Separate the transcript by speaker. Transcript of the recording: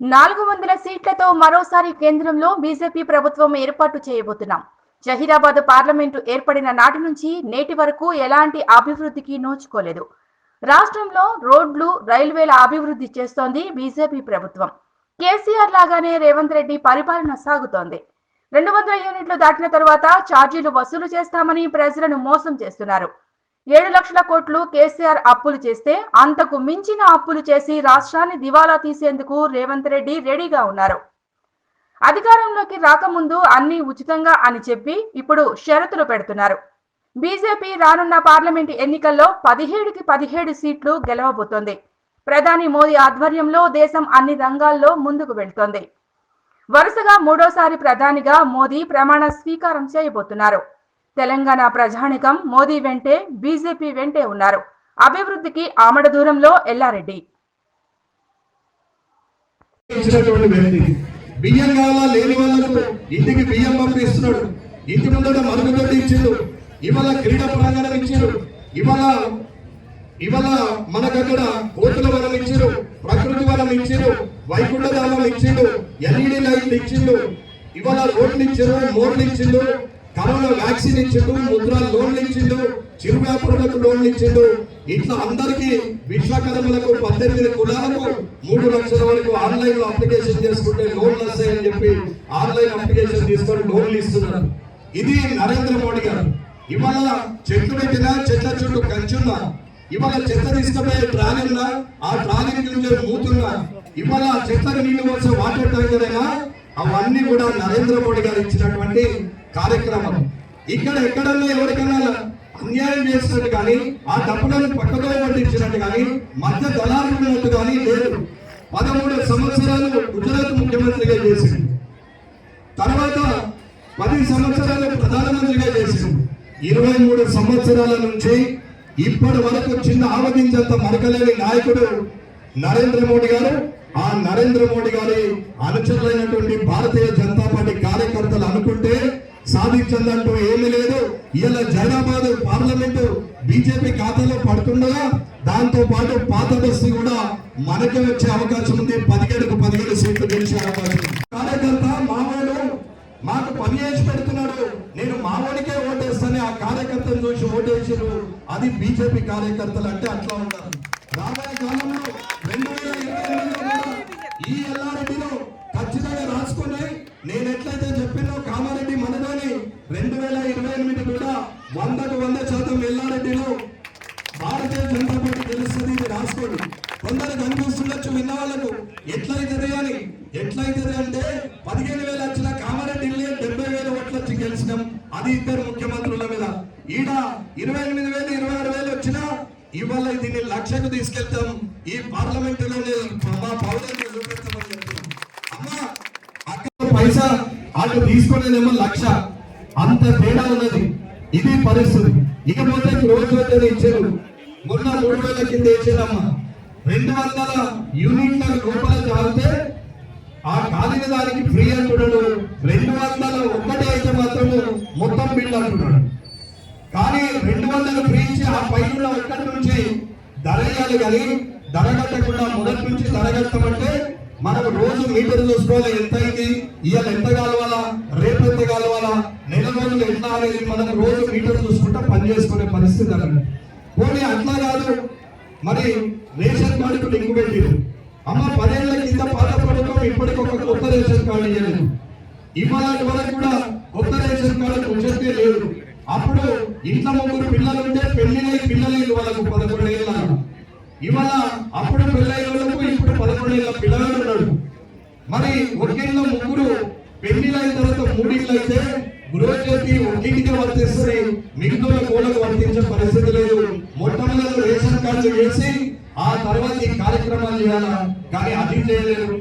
Speaker 1: నాలుగు వందల సీట్లతో మరోసారి కేంద్రంలో బీజేపీ ప్రభుత్వం ఏర్పాటు చేయబోతున్నాం. జహీరాబాద్ పార్లమెంటు ఏర్పడిన నాటి నుంచి నేటి వరకు ఎలాంటి అభివృద్ధికి నోచుకోలేదు. రాష్ట్రంలో రోడ్లు రైల్వేల అభివృద్ధి చేస్తోంది బీజేపీ ప్రభుత్వం. కేసీఆర్ లాగానే రేవంత్ రెడ్డి పరిపాలన సాగుతోంది. రెండు వందల యూనిట్లు దాటిన తర్వాత ఛార్జీలు వసూలు చేస్తామని ప్రజలను మోసం చేస్తున్నారు. ఏడు లక్షల కోట్లు కేసీఆర్ అప్పులు చేస్తే అంతకు మించిన అప్పులు చేసి రాష్ట్రాన్ని దివాలా తీసేందుకు రేవంత్ రెడ్డి రెడీగా ఉన్నారు. అధికారంలోకి రాకముందు అన్ని ఉచితంగా అని చెప్పి ఇప్పుడు షరతులు పెడుతున్నారు. బీజేపీ రానున్న పార్లమెంట్ ఎన్నికల్లో పదిహేడుకి పదిహేడు సీట్లు గెలవబోతోంది. ప్రధాని మోదీ ఆధ్వర్యంలో దేశం అన్ని రంగాల్లో ముందుకు వెళ్తోంది. వరుసగా మూడోసారి ప్రధానిగా మోదీ ప్రమాణ స్వీకారం చేయబోతున్నారు. తెలంగాణ ప్రజానికం మోదీ వెంటే బీజేపీ వెంటే ఉన్నారు. అభివృద్ధికి ఆమడ దూరంలో ఎల్లారెడ్డి.
Speaker 2: బియ్యం కావాలా? లేని వాళ్ళకు ఇంటికి బియ్యం పంపిస్తున్నాడు. ఇంటి ముందట మరుగుదొడ్డి ఇచ్చాడు. ఇవాళ క్రీడా ప్రాంగణం ఇచ్చిండు. ఇవాళ ఇవాళ మనకక్కడ కోతుల వనం ఇచ్చారు ప్రకృతి వనం ఇచ్చారు వైకుంఠ ధామం ఇచ్చిండు. ఎల్ఈడి లైట్లు ఇచ్చిండు. ఇవాళ రోడ్లు ఇచ్చారు మోర్లు ఇచ్చిండు కరోనా వ్యాక్సిన్ ఇచ్చిండు ముద్ర లోన్లు ఇచ్చిండు చిరు వ్యాపారులకు లోన్లు ఇచ్చిండు. ఇట్లా అందరికీ విశ్వకర్మలకు పద్దెనిమిది కులాలకు మూడు లక్షల వరకు ఆన్లైన్లో అప్లికేషన్ చేసుకుంటే లోన్లు వస్తాయని చెప్పి ఆన్లైన్ అప్లికేషన్ తీసుకొని లోన్లు ఇస్తున్నారు. ఇది నరేంద్ర మోడీ గారు. ఇవాళ చెట్లు పెట్టినా చెట్ల చుట్టూ కంచున్నా. ఇవాళ చెత్త తీసుకుపోయే ట్రాలీ ఆ ట్రాలీ నుంచి మూతున్నా. ఇవాళ చెట్లకు నీళ్ళు పోసే వాటర్ ట్యాంకర్ అవన్నీ కూడా నరేంద్ర మోడీ గారు ఇచ్చినటువంటి కార్యక్రమం. ఇక్కడ ఎక్కడన్నా ఎవరికైనా అన్యాయం చేసినట్టు కానీ ఆ డబ్బులను పక్కదో పట్టించినట్టు కానీ మధ్య దళాలు కానీ లేదు. పదమూడు సంవత్సరాలు గుజరాత్ ముఖ్యమంత్రిగా చేసింది. తర్వాత పది సంవత్సరాలు ప్రధానమంత్రిగా చేసింది. ఇరవై మూడు సంవత్సరాల నుంచి ఇప్పటి వరకు చిన్న ఆవగించంత మరకలేని నాయకుడు నరేంద్ర మోడీ గారు ఆ నరేంద్ర మోడీ గారి అనుచరులైనటువంటి భారతీయ జనతా పార్టీ కార్యకర్తలు అనుకుంటే సాధించదంటూ ఏమీ లేదు. ఇలా జైరాబాద్ పార్లమెంటు బీజేపీ ఖాతాలో పడుతుండగా దాంతో పాటు పాత బస్తీ కూడా మనకే వచ్చే అవకాశం ఉంది. పదిహేడుకు పదిహేడు సీట్లు గెలిచే అవకాశం కార్యకర్త మావాడు మాకు పని చేసి పెడుతున్నాడు. నేను మావాడికే ఓటేస్తానే. ఆ కార్యకర్తను చూసి ఓటేసారు అది బీజేపీ కార్యకర్తలు అంటే అట్లా ఉంటారు రాబోయే కాలంలో రెండు వేల ఇరవై ఎనిమిదిలో కూడా ఈ ఎల్లారెడ్డిలో ఖచ్చితంగా రాసుకున్నాయి నేను ఎట్లయితే చెప్పినో కామారెడ్డి మనదని రెండు వేల ఇరవై ఎనిమిది కూడా వందకు వంద శాతం ఎల్లారెడ్డిలో భారతీయ జనతా పార్టీ తెలుస్తుంది ఇది రాసుకోండి. కొందరు కనిపిస్తుండొచ్చు విన్న వాళ్ళకు ఎట్లయితది అని. ఎట్లయితది అంటే పదిహేను వేలు వచ్చిన కామారెడ్డి డెబ్బై వేల ఓట్లు వచ్చి గెలిచినాం. అది ఇద్దరు ముఖ్యమంత్రుల మీద. ఈడ ఇరవై ఎనిమిది వేలు ఇరవై ఆరు వేలు వచ్చినా ఇవాళ దీన్ని లక్షకు తీసుకెళ్తాం. ఈ పార్లమెంటులోనే మా పౌరులను చూపెడతామని చెప్తున్నాం. అమ్మా అక్కడ పైసా వాళ్ళు తీసుకునేదేమో లక్ష. అంత తేడా ఉన్నది. ఇది పరిస్థితి. ఇకపోతే రోజు వద్ద ఇచ్చారు. మొన్న మూడు వేల కింద ఇచ్చారమ్మా. రెండు వందల యూనిట్ల రూపాయలు తాగితే ఆ కాలిన దానికి ఫ్రీ అంటున్నాడు. రెండు వందల ఒక్కటి అయితే మాత్రము మొత్తం బిల్లు అంటున్నాడు. కానీ రెండు వందలు ఫ్రీ ఇచ్చి ఆ పైన ఒక్కటి నుంచి ధర ఇవ్వాలి కానీ ధర కట్టకుండా మొదటి నుంచి ధర కట్టమంటే మనం రోజు మీటర్ చూసుకోవాలి ఎంత అయింది ఇవాళ ఎంత కాలవాలా రేపు ఎంత కాలవాలా నెల రోజులు ఎంత అనేది మనం రోజు మీటర్ చూసుకుంటా పని చేసుకునే పరిస్థితి అన్నది పోనీ అట్లా కాదు మరి రేషన్ కార్డుకు లింక్ పెట్టిరు. అమ్మ పదేళ్ళ కింద పాత ప్రభుత్వం ఇప్పటికి ఒక కొత్త రేషన్ కార్డు ఇవ్వలేదు ఇవ్వాలని వరకు కూడా కొత్త రేషన్ కార్డు వచ్చేస్తే లేదు. అప్పుడు ఇంట్లో ముగ్గురు పిల్లలు ఉంటే పెళ్ళినై పిల్లలు వాళ్ళకు పదకొండు ఏళ్ళ ఇవాళ అప్పుడు పెళ్ళైన వాళ్ళకు ఇప్పుడు పదకొండేళ్ళ పిల్లలు ఉన్నాడు. మరి ఒకేళ్ళ ముగ్గురు పెళ్ళిలైన తర్వాత మూడిళ్ళు అయితే గృహజ్యోతి ఒక్కింటికి వర్తిస్తుంది మిగతా కోళ్ళకు వర్తించే పరిస్థితి లేదు. మొట్టమొదటి రేషన్ కార్డు వేసి ఆ తర్వాత ఈ కార్యక్రమాలు చేయాలా? కానీ అది చేయలేదు.